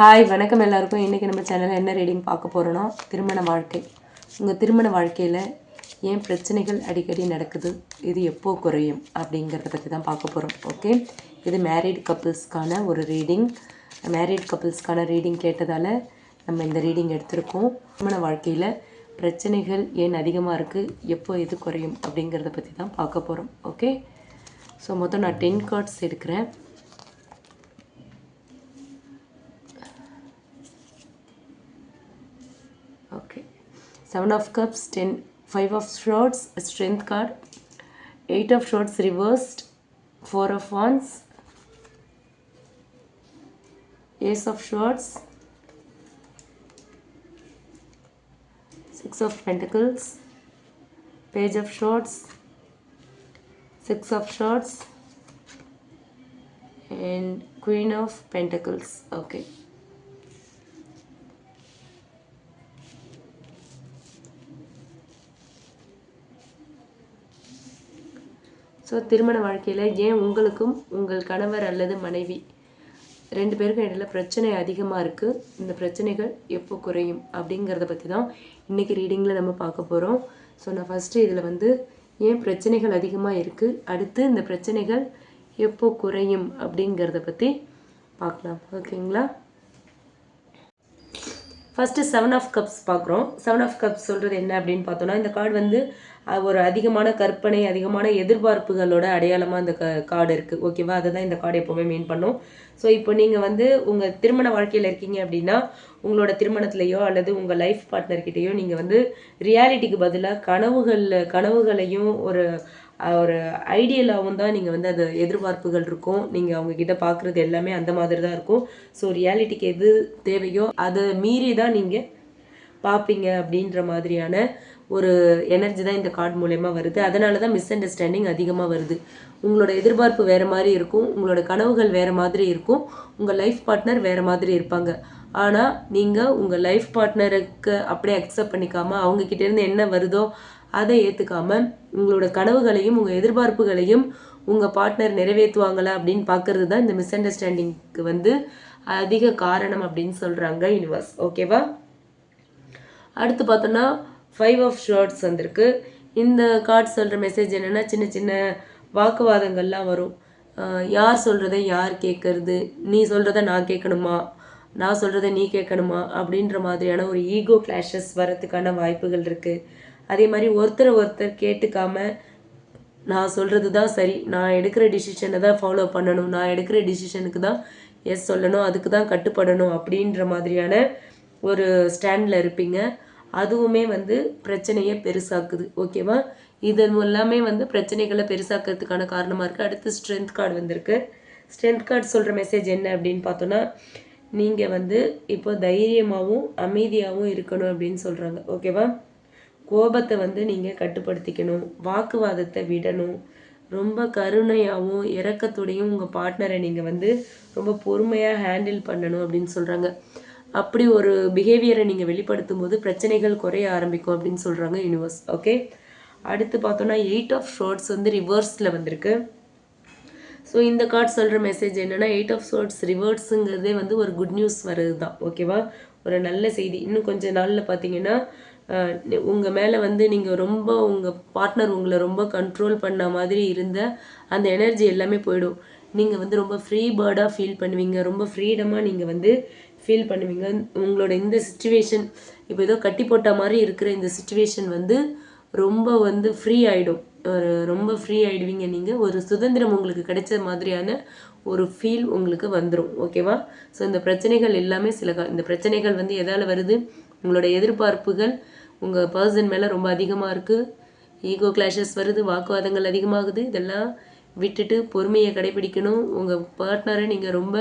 Hi வணக்கம் எல்லாருக்கும். இன்றைக்கி நம்ம சேனலில் என்ன ரீடிங் பார்க்க போகிறோன்னா திருமண வாழ்க்கை. உங்கள் திருமண வாழ்க்கையில் ஏன் பிரச்சனைகள் அடிக்கடி நடக்குது? இது எப்போ குறையும்? அப்படிங்கிறத பற்றி தான் பார்க்க போகிறோம் ஓகே இது மேரீட் கப்புள்ஸ்க்கான ஒரு ரீடிங் மேரீட் கப்புள்ஸ்க்கான ரீடிங் கேட்டதால் நம்ம இந்த ரீடிங் எடுத்திருக்கோம். திருமண வாழ்க்கையில் பிரச்சனைகள் ஏன் அதிகமாக இருக்குது எப்போ இது குறையும்? அப்படிங்கிறத பற்றி தான் பார்க்க போகிறோம் ஓகே ஸோ மொத்தம் நான் டென் கார்ட்ஸ் எடுக்கிறேன். Seven of Cups, ten, five of Swords, Strength card, eight of Swords reversed, four of Wands, Ace of Swords, six of Pentacles, Page of Swords, six of Swords, and Queen of Pentacles. Okay. So திருமண வாழ்க்கையில் ஏன் உங்களுக்கும் உங்கள் கணவர் அல்லது மனைவி ரெண்டு பேருக்கும் இடையில பிரச்சனை அதிகமாக இருக்குது இந்த பிரச்சனைகள் எப்போ குறையும்? அப்படிங்கிறத பற்றி தான் இன்றைக்கி ரீடிங்கில் நம்ம பார்க்க போகிறோம் ஸோ நான் ஃபஸ்ட்டு இதில் வந்து ஏன் பிரச்சனைகள் அதிகமாக இருக்குது அடுத்து இந்த பிரச்சனைகள் எப்போ குறையும்? அப்படிங்கிறத பற்றி பார்க்கலாம். ஓகேங்களா ஃபஸ்ட்டு செவன் ஆஃப் கப்ஸ் பார்க்குறோம். செவன் ஆஃப் கப்ஸ் சொல்கிறது என்ன அப்படின்னு பார்த்தோன்னா இந்த கார்டு வந்து ஒரு அதிகமான கற்பனை அதிகமான எதிர்பார்ப்புகளோட அடையாளமாக இந்த க கார்டு இருக்குது ஓகேவா அதை தான் இந்த கார்டு எப்போவுமே மீன் பண்ணும். ஸோ இப்போ நீங்கள் வந்து உங்கள் திருமண வாழ்க்கையில் இருக்கீங்க அப்படின்னா உங்களோட திருமணத்துலேயோ அல்லது உங்கள் லைஃப் பார்ட்னர்கிட்டேயோ நீங்கள் வந்து ரியாலிட்டிக்கு பதிலாக கனவுகளில் கனவுகளையும் ஒரு ஒரு ஐடியலாகவும் தான் நீங்கள் வந்து அது எதிர்பார்ப்புகள் இருக்கும். நீங்கள் அவங்கக்கிட்ட பார்க்குறது எல்லாமே அந்த மாதிரி தான் இருக்கும். ஸோ ரியாலிட்டிக்கு எது தேவையோ அதை மீறி தான் நீங்கள் பார்ப்பீங்க அப்படின்ற மாதிரியான ஒரு எனர்ஜி தான் இந்த கார்டு மூலயமா வருது. அதனால தான் மிஸ் அண்டர்ஸ்டாண்டிங் அதிகமாக வருது. உங்களோட எதிர்பார்ப்பு வேறு மாதிரி இருக்கும். உங்களோட கனவுகள் வேறு மாதிரி இருக்கும். உங்கள் லைஃப் பார்ட்னர் வேறு மாதிரி இருப்பாங்க. ஆனால் நீங்கள் உங்கள் லைஃப் பார்ட்னருக்கு அப்படியே அக்செப்ட் பண்ணிக்காமல் அவங்கக்கிட்டேருந்து என்ன வருதோ அதை ஏற்றுக்காம உங்களோட கனவுகளையும் உங்கள் எதிர்பார்ப்புகளையும் உங்கள் பார்ட்னர் நிறைவேற்றுவாங்களா அப்படின்னு பார்க்கறது தான் இந்த மிஸ் அண்டர்ஸ்டாண்டிங்க்கு வந்து அதிக காரணம் அப்படின்னு சொல்கிறாங்க யூனிவர்ஸ் ஓகேவா அடுத்து பார்த்தோன்னா ஃபைவ் ஆஃப் ஷார்ட்ஸ் வந்திருக்கு. இந்த கார்ட் சொல்கிற மெசேஜ் என்னென்னா சின்ன சின்ன வாக்குவாதங்கள்லாம் வரும். யார் சொல்கிறத யார் கேட்கறது? நீ சொல்கிறத நான் கேட்கணுமா? நான் சொல்கிறத நீ கேட்கணுமா? அப்படின்ற மாதிரியான ஒரு ஈகோ கிளாஷஸ் வரதுக்கான வாய்ப்புகள் இருக்குது அதே மாதிரி ஒருத்தரை ஒருத்தர் கேட்டுக்காம நான் சொல்கிறது தான் சரி. நான் எடுக்கிற டிசிஷனை தான் ஃபாலோ பண்ணணும். நான் எடுக்கிற டிசிஷனுக்கு தான் எஸ் சொல்லணும். அதுக்கு தான் கட்டுப்படணும் அப்படின்ற மாதிரியான ஒரு ஸ்டாண்டில் இருப்பீங்க. அதுவுமே வந்து பிரச்சனையை பெருசாக்குது. ஓகேவா இது எல்லாமே வந்து பிரச்சனைகளை பெருசாக்கிறதுக்கான காரணமாக இருக்குது அடுத்து ஸ்ட்ரென்த் கார்டு வந்திருக்கு. ஸ்ட்ரென்த் கார்டு சொல்கிற மெசேஜ் என்ன அப்படின்னு பார்த்தோன்னா நீங்கள் வந்து இப்போ தைரியமாகவும் அமைதியாகவும் இருக்கணும் அப்படின்னு சொல்கிறாங்க ஓகேவா கோபத்தை வந்து நீங்கள் கட்டுப்படுத்திக்கணும். வாக்குவாதத்தை விடணும். ரொம்ப கருணையாகவும் இறக்கத்தோடையும் உங்கள் பார்ட்னரை நீங்கள் வந்து ரொம்ப பொறுமையாக ஹேண்டில் பண்ணணும் அப்படின்னு சொல்கிறாங்க அப்படி ஒரு பிஹேவியரை நீங்கள் வெளிப்படுத்தும் போது பிரச்சனைகள் குறைய ஆரம்பிக்கும் அப்படின்னு சொல்கிறாங்க யூனிவர்ஸ் ஓகே அடுத்து பார்த்தோன்னா எயிட் ஆஃப் ஷோர்ட்ஸ் வந்து ரிவர்ஸில் வந்திருக்கு. ஸோ இந்த கார்டு சொல்கிற மெசேஜ் என்னென்னா எயிட் ஆஃப் ஷோர்ட்ஸ் ரிவர்ஸுங்கிறதே வந்து ஒரு குட் நியூஸ் வர்றது தான் ஓகேவா ஒரு நல்ல செய்தி. இன்னும் கொஞ்ச நாளில் பார்த்தீங்கன்னா உங்கள் மேலே வந்து நீங்கள் ரொம்ப உங்கள் பார்ட்னர் உங்களை ரொம்ப கண்ட்ரோல் பண்ண மாதிரி இருந்த அந்த எனர்ஜி எல்லாமே போயிடும். நீங்கள் வந்து ரொம்ப ஃப்ரீ பேர்டாக ஃபீல் பண்ணுவீங்க. ரொம்ப ஃப்ரீடமாக நீங்கள் வந்து ஃபீல் பண்ணுவீங்க. உங்களோட இந்த சுச்சுவேஷன் இப்போ ஏதோ கட்டி போட்ட மாதிரி இருக்கிற இந்த சுச்சுவேஷன் வந்து ரொம்ப வந்து ஃப்ரீ ஆகிடும் ஒரு ரொம்ப ஃப்ரீ ஆகிடுவீங்க நீங்கள் ஒரு சுதந்திரம் உங்களுக்கு கிடைச்ச மாதிரியான ஒரு ஃபீல் உங்களுக்கு வந்துடும் ஓகேவா ஸோ இந்த பிரச்சனைகள் எல்லாமே சில கா- இந்த பிரச்சனைகள் வந்து எதால் வருது? உங்களோட எதிர்பார்ப்புகள் உங்கள் பர்சன் மேலே ரொம்ப அதிகமாக இருக்குது ஈகோ கிளாஷஸ் வருது வாக்குவாதங்கள் அதிகமாகுது. இதெல்லாம் விட்டுட்டு பொறுமையை கடைபிடிக்கணும். உங்கள் பார்ட்னரை நீங்கள் ரொம்ப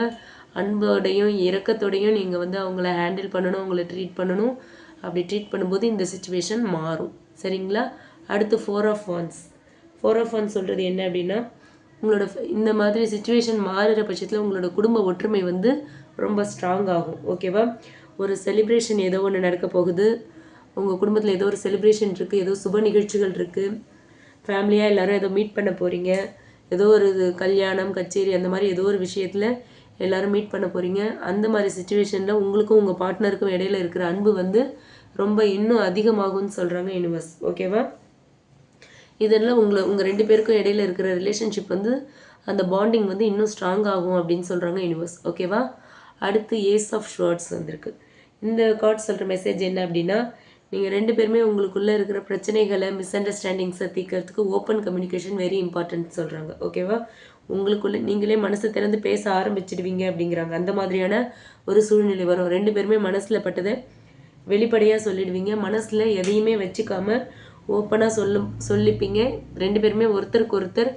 அன்போடையும் இரக்கத்தோடையும் நீங்கள் வந்து அவங்கள ஹேண்டில் பண்ணணும் அவங்கள ட்ரீட் பண்ணணும். அப்படி ட்ரீட் பண்ணும்போது இந்த சுச்சுவேஷன் மாறும். சரிங்களா? அடுத்து four of wands four of wands சொல்கிறது என்ன அப்படின்னா உங்களோட இந்த மாதிரி சுச்சுவேஷன் மாறுகிற பட்சத்தில் உங்களோட குடும்ப ஒற்றுமை வந்து ரொம்ப ஸ்ட்ராங் ஆகும். ஓகேவா ஒரு செலிப்ரேஷன் ஏதோ ஒன்று நடக்க போகுது. உங்கள் குடும்பத்தில் ஏதோ ஒரு செலிப்ரேஷன் இருக்குது ஏதோ சுப நிகழ்ச்சிகள் இருக்குது ஃபேமிலியாக எல்லாரும் ஏதோ மீட் பண்ண போகிறீங்க ஏதோ ஒரு இது கல்யாணம் கச்சேரி அந்த மாதிரி ஏதோ ஒரு விஷயத்தில் எல்லாரும் மீட் பண்ண போகிறீங்க அந்த மாதிரி சுச்சுவேஷனில் உங்களுக்கும் உங்கள் பார்ட்னருக்கும் இடையில இருக்கிற அன்பு வந்து ரொம்ப இன்னும் அதிகமாகும்னு சொல்கிறாங்க யூனிவர்ஸ் ஓகேவா இதெல்லாம் உங்களை உங்கள் ரெண்டு பேருக்கும் இடையில இருக்கிற ரிலேஷன்ஷிப் வந்து அந்த பாண்டிங் வந்து இன்னும் ஸ்ட்ராங் ஆகும் அப்படின்னு சொல்கிறாங்க யூனிவர்ஸ் ஓகேவா அடுத்து ஏஸ் ஆஃப் ஷர்ட்ஸ் வந்திருக்கு. இந்த கார்ட் சொல்கிற மெசேஜ் என்ன அப்படின்னா நீங்கள் ரெண்டு பேருமே உங்களுக்குள்ளே இருக்கிற பிரச்சனைகளை மிஸ் அண்டர்ஸ்டாண்டிங்ஸை தீர்க்கறதுக்கு ஓப்பன் கம்யூனிகேஷன் வெரி இம்பார்ட்டன்ட் சொல்கிறாங்க ஓகேவா உங்களுக்குள்ளே நீங்களே மனசை திறந்து பேச ஆரம்பிச்சிடுவீங்க அப்படிங்கிறாங்க. அந்த மாதிரியான ஒரு சூழ்நிலை வரும். ரெண்டு பேருமே மனசில் பட்டதை வெளிப்படையாக சொல்லிடுவீங்க. மனசில் எதையுமே வச்சுக்காம ஓப்பனாக சொல்லும் சொல்லிப்பீங்க. ரெண்டு பேருமே ஒருத்தருக்கு ஒருத்தர்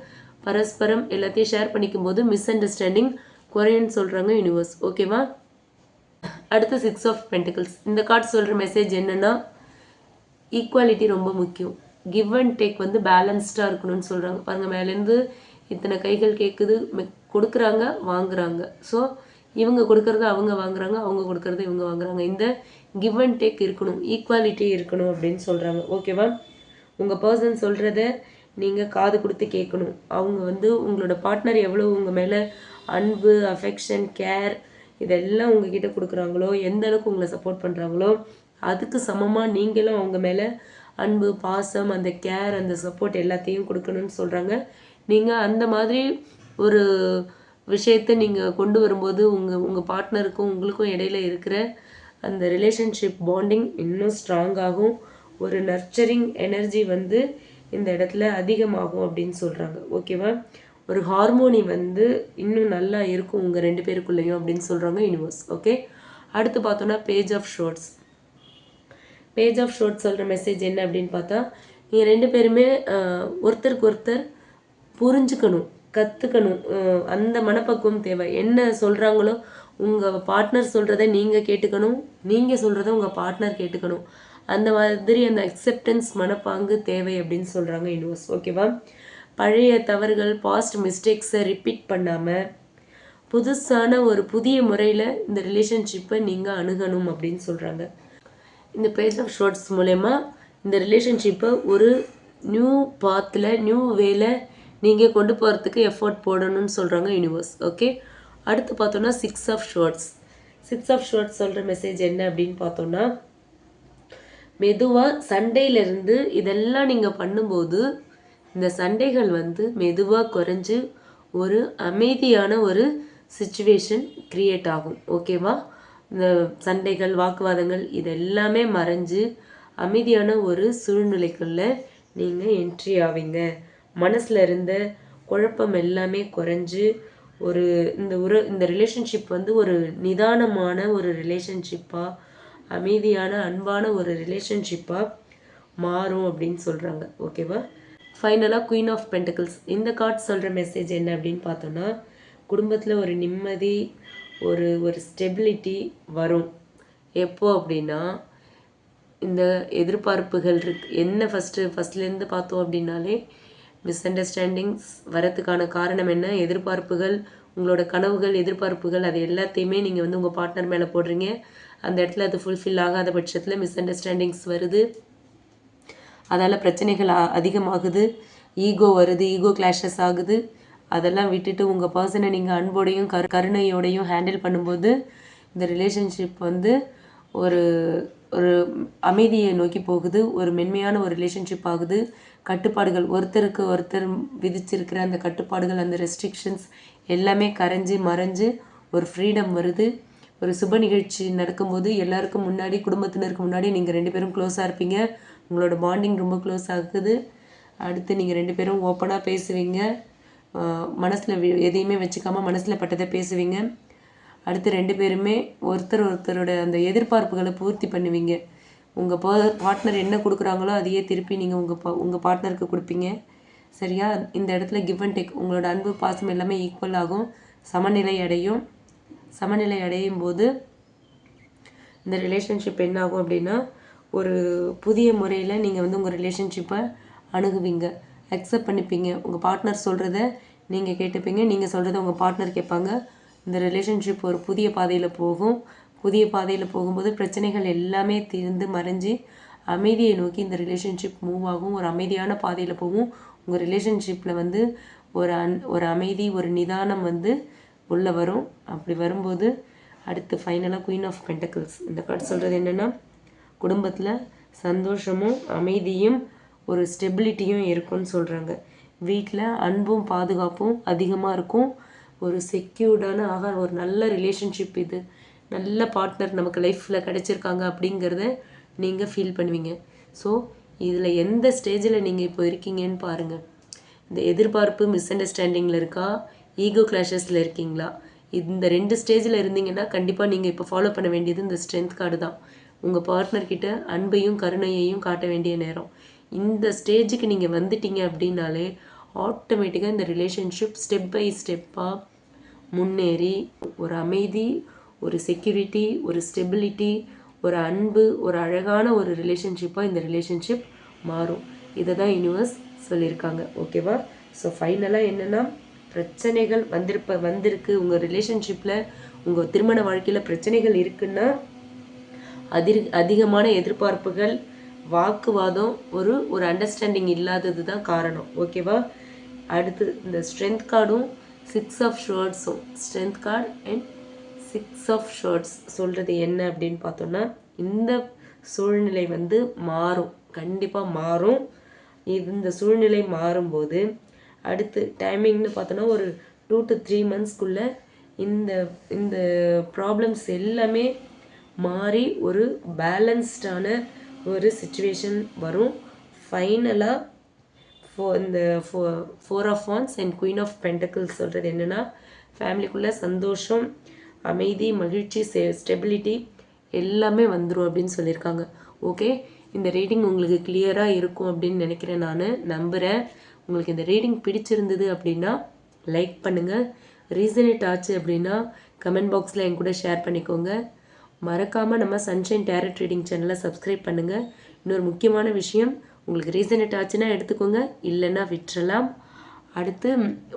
பரஸ்பரம் எல்லாத்தையும் ஷேர் பண்ணிக்கும் போது மிஸ் அண்டர்ஸ்டாண்டிங் குறையுன்னு சொல்கிறாங்க யூனிவர்ஸ் ஓகேவா அடுத்து சிக்ஸ் ஆஃப் பென்டிகல்ஸ் இந்த கார்டு சொல்கிற மெசேஜ் என்னென்னா ஈக்குவாலிட்டி ரொம்ப முக்கியம். கிவ் அண்ட் டேக் வந்து பேலன்ஸ்டாக இருக்கணும்னு சொல்கிறாங்க பாருங்கள் மேலேருந்து இத்தனை கைகள் கேட்குது கொடுக்குறாங்க வாங்குறாங்க. ஸோ இவங்க கொடுக்கறத அவங்க வாங்குறாங்க அவங்க கொடுக்கறத இவங்க வாங்குறாங்க. இந்த கிவ் அண்ட் டேக் இருக்கணும் ஈக்குவாலிட்டி இருக்கணும் அப்படின்னு சொல்கிறாங்க ஓகேவா உங்கள் பர்சன் சொல்கிறத நீங்கள் காது கொடுத்து கேட்கணும் அவங்க வந்து உங்களோட பார்ட்னர் எவ்வளோ உங்கள் மேலே அன்பு அஃபெக்ஷன் கேர் இதெல்லாம் உங்ககிட்ட கொடுக்குறாங்களோ எந்த அளவுக்கு உங்களை சப்போர்ட் பண்ணுறாங்களோ அதுக்கு சமமாக நீங்களும் அவங்க மேலே அன்பு பாசம் அந்த கேர் அந்த சப்போர்ட் எல்லாத்தையும் கொடுக்கணும்னு சொல்கிறாங்க நீங்கள் அந்த மாதிரி ஒரு விஷயத்தை நீங்கள் கொண்டு வரும்போது உங்கள் உங்கள் பார்ட்னருக்கும் உங்களுக்கும் இடையில இருக்கிற அந்த ரிலேஷன்ஷிப் பாண்டிங் இன்னும் ஸ்ட்ராங் ஆகும். ஒரு நர்ச்சரிங் எனர்ஜி வந்து இந்த இடத்துல அதிகமாகும் அப்படின்னு சொல்கிறாங்க ஓகேவா ஒரு ஹார்மோனி வந்து இன்னும் நல்லா இருக்கும் உங்கள் ரெண்டு பேருக்குள்ளேயும் அப்படின்னு சொல்கிறாங்க யூனிவர்ஸ் ஓகே அடுத்து பார்த்தோன்னா page of swords page of sword சொல்கிற மெசேஜ் என்ன அப்படின்னு பார்த்தா நீங்கள் ரெண்டு பேருமே ஒருத்தருக்கு ஒருத்தர் புரிஞ்சுக்கணும் கற்றுக்கணும் அந்த மனப்பக்குவம் தேவை. என்ன சொல்கிறாங்களோ உங்கள் பார்ட்னர் சொல்கிறத நீங்கள் கேட்டுக்கணும் நீங்கள் சொல்கிறத உங்கள் பார்ட்னர் கேட்டுக்கணும். அந்த மாதிரி அந்த அக்செப்டன்ஸ் மனப்பாங்கு தேவை அப்படின்னு சொல்கிறாங்க யூனிவர்ஸ் ஓகேவா பழைய தவறுகள் பாஸ்ட் மிஸ்டேக்ஸை ரிப்பீட் பண்ணாமல் புதுசான ஒரு புதிய முறையில் இந்த ரிலேஷன்ஷிப்பை நீங்கள் அணுகணும் அப்படின்னு சொல்கிறாங்க இந்த பேஸ் ஆஃப் ஷார்ட்ஸ் மூலயமா இந்த ரிலேஷன்ஷிப்பை ஒரு நியூ பாத்தில் நியூ வேல நீங்கள் கொண்டு போகிறதுக்கு எஃபோர்ட் போடணும்னு சொல்கிறாங்க யூனிவர்ஸ் ஓகே அடுத்து பார்த்தோன்னா six of swords six of swords சொல்கிற மெசேஜ் என்ன அப்படின்னு பார்த்தோன்னா மெதுவாக சண்டையிலேருந்து இதெல்லாம் நீங்கள் பண்ணும்போது இந்த சண்டைகள் வந்து மெதுவாக குறைஞ்சு ஒரு அமைதியான ஒரு சுச்சுவேஷன் க்ரியேட் ஆகும். ஓகேவா இந்த சண்டைகள் வாக்குவாதங்கள் இது எல்லாமே மறைஞ்சு அமைதியான ஒரு சூழ்நிலைக்குள்ளே நீங்கள் என்ட்ரி ஆவீங்க. மனசில் இருந்த குழப்பம் எல்லாமே குறைஞ்சு ஒரு இந்த உற இந்த ரிலேஷன்ஷிப் வந்து ஒரு நிதானமான ஒரு ரிலேஷன்ஷிப்பாக அமைதியான அன்பான ஒரு ரிலேஷன்ஷிப்பாக மாறும் அப்படின்னு சொல்கிறாங்க ஓகேவா ஃபைனலாக குயின் ஆஃப் பென்டக்கிள்ஸ் இந்த கார்ட் சொல்கிற மெசேஜ் என்ன அப்படின்னு பார்த்தோன்னா குடும்பத்தில் ஒரு நிம்மதி ஒரு ஒரு ஸ்டெபிலிட்டி வரும். எப்போ அப்படின்னா இந்த எதிர்பார்ப்புகள் இருக்கு. என்ன ஃபஸ்ட்டு ஃபஸ்ட்லேருந்து பார்த்தோம் அப்படின்னாலே மிஸ் அண்டர்ஸ்டாண்டிங்ஸ் வரத்துக்கான காரணம் என்ன? எதிர்பார்ப்புகள் உங்களோட கனவுகள் எதிர்பார்ப்புகள் அது எல்லாத்தையுமே நீங்கள் வந்து உங்கள் பார்ட்னர் மேலே போடுறீங்க. அந்த இடத்துல அது ஃபுல்ஃபில் ஆகாத பட்சத்தில் மிஸ் அண்டர்ஸ்டாண்டிங்ஸ் வருது. அதால் பிரச்சனைகள் அ- அதிகமாகுது. ஈகோ வருது ஈகோ கிளாஷஸ் ஆகுது. அதெல்லாம் விட்டுட்டு உங்கள் பர்சனை நீங்கள் அன்போடையும் கரு கருணையோடையும் ஹேண்டில் பண்ணும்போது இந்த ரிலேஷன்ஷிப் வந்து ஒரு ஒரு அமைதியை நோக்கி போகுது. ஒரு மென்மையான ஒரு ரிலேஷன்ஷிப் ஆகுது. கட்டுப்பாடுகள் ஒருத்தருக்கு ஒருத்தர் விதிச்சிருக்கிற அந்த கட்டுப்பாடுகள் அந்த ரெஸ்ட்ரிக்ஷன்ஸ் எல்லாமே கரைஞ்சி மறைஞ்சு ஒரு ஃப்ரீடம் வருது. ஒரு சுப நிகழ்ச்சி நடக்கும்போது எல்லாருக்கும் முன்னாடி குடும்பத்தினருக்கு முன்னாடி நீங்கள் ரெண்டு பேரும் க்ளோஸாக இருப்பீங்க. உங்களோட பாண்டிங் ரொம்ப க்ளோஸ் ஆகுது. அடுத்து நீங்கள் ரெண்டு பேரும் ஓப்பனாக பேசுவீங்க. மனசில் எதையுமே வச்சுக்காமல் மனசில் பட்டதை பேசுவீங்க. அடுத்து ரெண்டு பேருமே ஒருத்தர் ஒருத்தரோட அந்த எதிர்பார்ப்புகளை பூர்த்தி பண்ணுவீங்க. உங்கள் பா பார்ட்னர் என்ன கொடுக்குறாங்களோ அதையே திருப்பி நீங்கள் உங்கள் பா உங்கள் பார்ட்னருக்கு கொடுப்பீங்க. சரியா? இந்த இடத்துல கிவ் அண்ட் டேக் உங்களோட அன்பு பாசம் எல்லாமே ஈக்குவல் ஆகும். சமநிலை அடையும். சமநிலை அடையும் போது இந்த ரிலேஷன்ஷிப் என்ன ஆகும் அப்படின்னா ஒரு புதிய முறையில் நீங்கள் வந்து உங்கள் ரிலேஷன்ஷிப்பை அணுகுவீங்க. அக்செப்ட் பண்ணிப்பீங்க. உங்கள் பார்ட்னர் சொல்கிறத நீங்கள் கேட்டுப்பீங்க. நீங்கள் சொல்கிறத உங்கள் பார்ட்னர் கேட்பாங்க. இந்த ரிலேஷன்ஷிப் ஒரு புதிய பாதையில் போகும். புதிய பாதையில் போகும்போது பிரச்சனைகள் எல்லாமே தீர்ந்து மறைஞ்சு அமைதியை நோக்கி இந்த ரிலேஷன்ஷிப் மூவ் ஆகும். ஒரு அமைதியான பாதையில் போகும். உங்கள் ரிலேஷன்ஷிப்பில் வந்து ஒரு அன் ஒரு அமைதி ஒரு நிதானம் வந்து உள்ளே வரும். அப்படி வரும்போது அடுத்து ஃபைனலாக குயின் ஆஃப் பென்டக்கிள்ஸ் இந்த கார்டு சொல்கிறது என்னென்னா குடும்பத்தில் சந்தோஷமும் அமைதியும் ஒரு ஸ்டெபிலிட்டியும் இருக்கும்னு சொல்கிறாங்க வீட்டில் அன்பும் பாதுகாப்பும் அதிகமாக இருக்கும். ஒரு செக்யூர்டான ஆக ஒரு நல்ல ரிலேஷன்ஷிப் இது. நல்ல பார்ட்னர் நமக்கு லைஃப்பில் கிடச்சிருக்காங்க அப்படிங்கிறத நீங்கள் ஃபீல் பண்ணுவீங்க. ஸோ இதில் எந்த ஸ்டேஜில் நீங்கள் இப்போ இருக்கீங்கன்னு பாருங்கள் இந்த எதிர்பார்ப்பு மிஸ் அண்டர்ஸ்டாண்டிங்கில் இருக்கா? ஈகோ கிளாஷஸில் இருக்கீங்களா? இந்த ரெண்டு ஸ்டேஜில் இருந்தீங்கன்னா கண்டிப்பாக நீங்கள் இப்போ ஃபாலோ பண்ண வேண்டியது இந்த ஸ்ட்ரென்த் கார்டு தான். உங்கள் பார்ட்னர்கிட்ட அன்பையும் கருணையையும் காட்ட வேண்டிய நேரம். இந்த ஸ்டேஜுக்கு நீங்கள் வந்துட்டீங்க அப்படின்னாலே ஆட்டோமேட்டிக்காக இந்த ரிலேஷன்ஷிப் ஸ்டெப் பை ஸ்டெப்பாக முன்னேறி ஒரு அமைதி ஒரு செக்யூரிட்டி ஒரு ஸ்டெபிலிட்டி ஒரு அன்பு ஒரு அழகான ஒரு ரிலேஷன்ஷிப்பாக இந்த ரிலேஷன்ஷிப் மாறும். இதை தான் யூனிவர்ஸ் சொல்லியிருக்காங்க. ஓகேவா ஸோ ஃபைனலாக என்னென்னா பிரச்சனைகள் வந்திருப்ப வந்திருக்கு. உங்கள் ரிலேஷன்ஷிப்பில் உங்கள் திருமண வாழ்க்கையில் பிரச்சனைகள் இருக்குன்னா அதிர் அதிகமான எதிர்பார்ப்புகள் வாக்குவாதம் ஒரு ஒரு அண்டர்ஸ்டாண்டிங் இல்லாதது தான் காரணம் ஓகேவா அடுத்து இந்த ஸ்ட்ரென்த் கார்டும் six of ஷர்ட்ஸும் strength card and six of swords சொல்கிறது என்ன அப்படின்னு பார்த்தோன்னா இந்த சூழ்நிலை வந்து மாறும். கண்டிப்பாக மாறும். இது இந்த சூழ்நிலை மாறும்போது அடுத்து டைமிங்னு பார்த்தோன்னா ஒரு டூ டு த்ரீ மந்த்ஸ்க்குள்ளே இந்த இந்த ப்ராப்ளம்ஸ் எல்லாமே மாறி ஒரு பேலன்ஸ்டான ஒரு சுச்சுவேஷன் வரும். ஃபைனலாக ஃபோ இந்த four four of wands and queen of pentacles சொல்கிறது என்னென்னா ஃபேமிலிக்குள்ளே சந்தோஷம் அமைதி மகிழ்ச்சி சே ஸ்டெபிலிட்டி எல்லாமே வந்துடும் அப்படின்னு சொல்லியிருக்காங்க. ஓகே இந்த ரீடிங் உங்களுக்கு கிளியராக இருக்கும் அப்படின்னு நினைக்கிறேன் நான். நம்புகிறேன் உங்களுக்கு இந்த ரீடிங் பிடிச்சிருந்தது அப்படின்னா லைக் பண்ணுங்கள் ரீசனேட் ஆச்சு அப்படின்னா கமெண்ட் பாக்ஸில் என் கூட ஷேர் பண்ணிக்கோங்க. மறக்காமல் நம்ம சன்ஷைன் டேரட் ரீடிங் சேனலை சப்ஸ்கிரைப் பண்ணுங்கள் இன்னொரு முக்கியமான விஷயம் உங்களுக்கு ரீசனேட் ஆச்சுன்னா எடுத்துக்கோங்க. இல்லைன்னா விட்டுறலாம். அடுத்து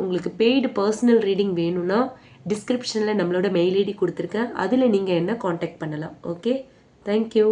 உங்களுக்கு பெய்டு பர்சனல் ரீடிங் வேணும்னா டிஸ்கிரிப்ஷனில் நம்மளோட மெயில் ஐடி கொடுத்துருக்கேன். அதில் நீங்கள் என்ன காண்டாக்ட் பண்ணலாம். Okay thank you